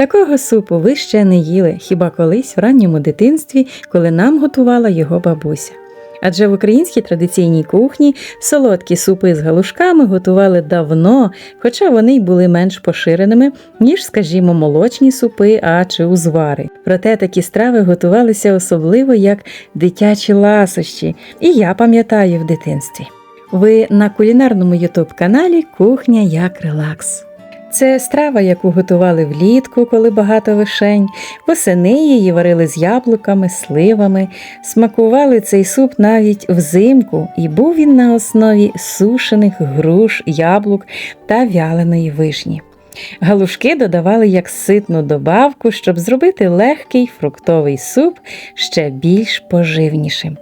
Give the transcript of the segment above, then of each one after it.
Такого супу ви ще не їли, хіба колись в ранньому дитинстві, коли нам готувала його бабуся. Адже в українській традиційній кухні солодкі супи з галушками готували давно, хоча вони й були менш поширеними, ніж, скажімо, молочні супи а чи узвари. Проте такі страви готувалися особливо як дитячі ласощі, і я пам'ятаю в дитинстві. Ви на кулінарному ютуб каналі Кухня як релакс. Це страва, яку готували влітку, коли багато вишень, восени її варили з яблуками, сливами, смакували цей суп навіть взимку, і був він на основі сушених груш, яблук та вяленої вишні. Галушки додавали як ситну добавку, щоб зробити легкий фруктовий суп ще більш поживнішим.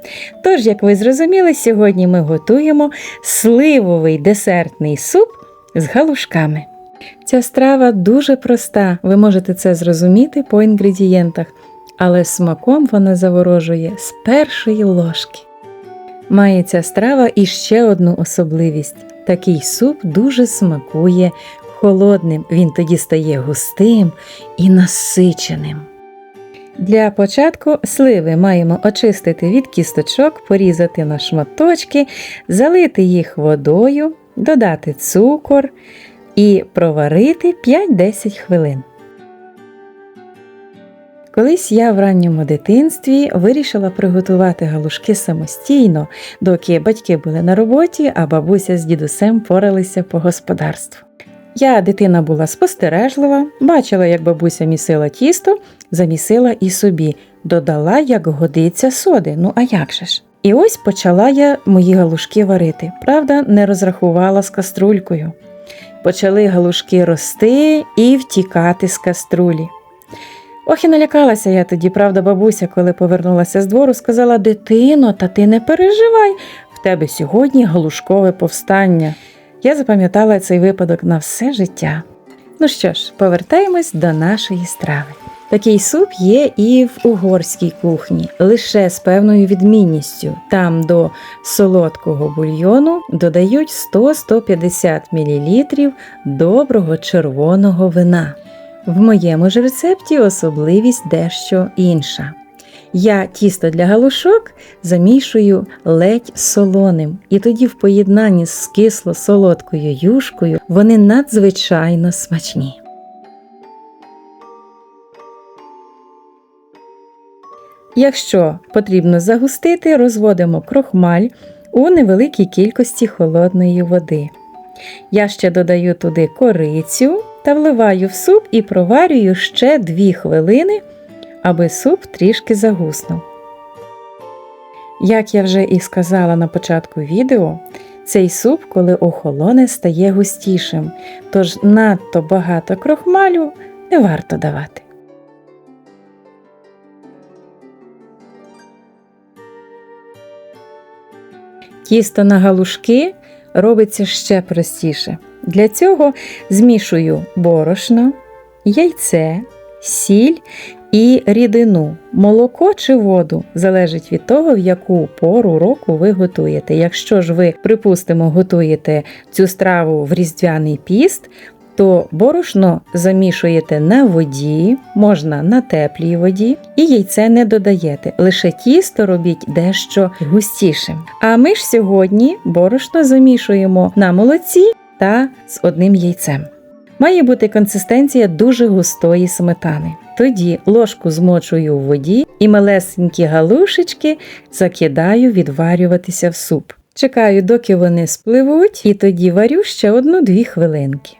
Тож, як ви зрозуміли, сьогодні ми готуємо сливовий десертний суп з галушками. Ця страва дуже проста, ви можете це зрозуміти по інгредієнтах, але смаком вона заворожує з першої ложки. Має ця страва і ще одну особливість: такий суп дуже смакує холодним, він тоді стає густим і насиченим. Для початку сливи маємо очистити від кісточок, порізати на шматочки, залити їх водою, додати цукор і проварити 5-10 хвилин. Колись я в ранньому дитинстві вирішила приготувати галушки самостійно, доки батьки були на роботі, а бабуся з дідусем поралися по господарству. Я дитина була спостережлива, бачила, як бабуся місила тісто, замісила і собі, додала, як годиться соди. Ну а як же ж? І ось почала я мої галушки варити. Правда, не розрахувала з каструлькою. Почали галушки рости і втікати з каструлі. Ох і налякалася я тоді, правда, бабуся, коли повернулася з двору, сказала Дитино, та ти не переживай, в тебе сьогодні галушкове повстання. Я запам'ятала цей випадок на все життя. Ну що ж, повертаємось до нашої страви. Такий суп є і в угорській кухні, лише з певною відмінністю. Там до солодкого бульйону додають 100-150 мл доброго червоного вина. В моєму ж рецепті особливість дещо інша. Я тісто для галушок замішую ледь солоним, і тоді в поєднанні з кисло-солодкою юшкою вони надзвичайно смачні. Якщо потрібно загустити, розводимо крохмаль у невеликій кількості холодної води. Я ще додаю туди корицю та вливаю в суп і проварюю ще 2 хвилини, аби суп трішки загуснув. Як я вже і сказала на початку відео, цей суп, коли охолоне, стає густішим, тож надто багато крохмалю не варто давати. Тісто на галушки робиться ще простіше. Для цього змішую борошно, яйце, сіль і рідину, молоко чи воду залежить від того, в яку пору року ви готуєте. Якщо ж ви, припустимо, готуєте цю страву в різдвяний піст, то борошно замішуєте на воді, можна на теплій воді, і яйце не додаєте. Лише тісто робіть дещо густішим. А ми ж сьогодні борошно замішуємо на молоці та з одним яйцем. Має бути консистенція дуже густої сметани. Тоді ложку змочую в воді і малесенькі галушечки закидаю відварюватися в суп. Чекаю, доки вони спливуть, і тоді варю ще одну-дві хвилинки.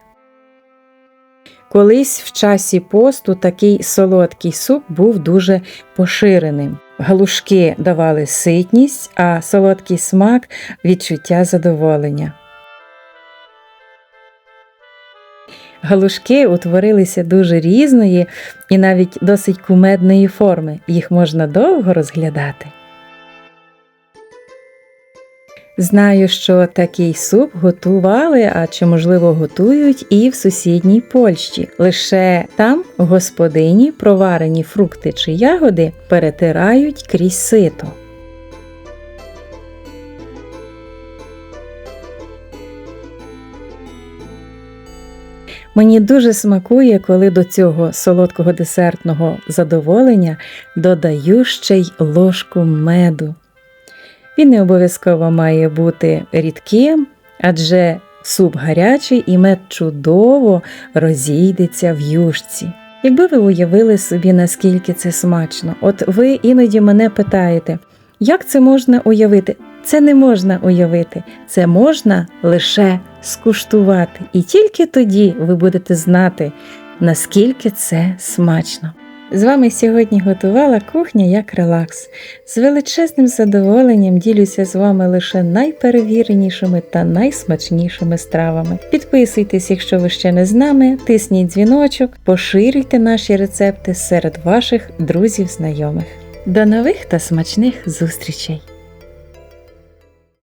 Колись в часі посту такий солодкий суп був дуже поширеним. Галушки давали ситність, а солодкий смак відчуття задоволення. Галушки утворилися дуже різної і навіть досить кумедної форми. Їх можна довго розглядати. Знаю, що такий суп готували, а чи, можливо, готують і в сусідній Польщі. Лише там господині проварені фрукти чи ягоди перетирають крізь сито. Мені дуже смакує, коли до цього солодкого десертного задоволення додаю ще й ложку меду. Він не обов'язково має бути рідким, адже суп гарячий і мед чудово розійдеться в юшці. Якби ви уявили собі, наскільки це смачно, от ви іноді мене питаєте, як це можна уявити? Це не можна уявити, це можна лише скуштувати. І тільки тоді ви будете знати, наскільки це смачно. З вами сьогодні готувала кухня як релакс. З величезним задоволенням ділюся з вами лише найперевіренішими та найсмачнішими стравами. Підписуйтесь, якщо ви ще не з нами, тисніть дзвіночок, поширюйте наші рецепти серед ваших друзів-знайомих. До нових та смачних зустрічей!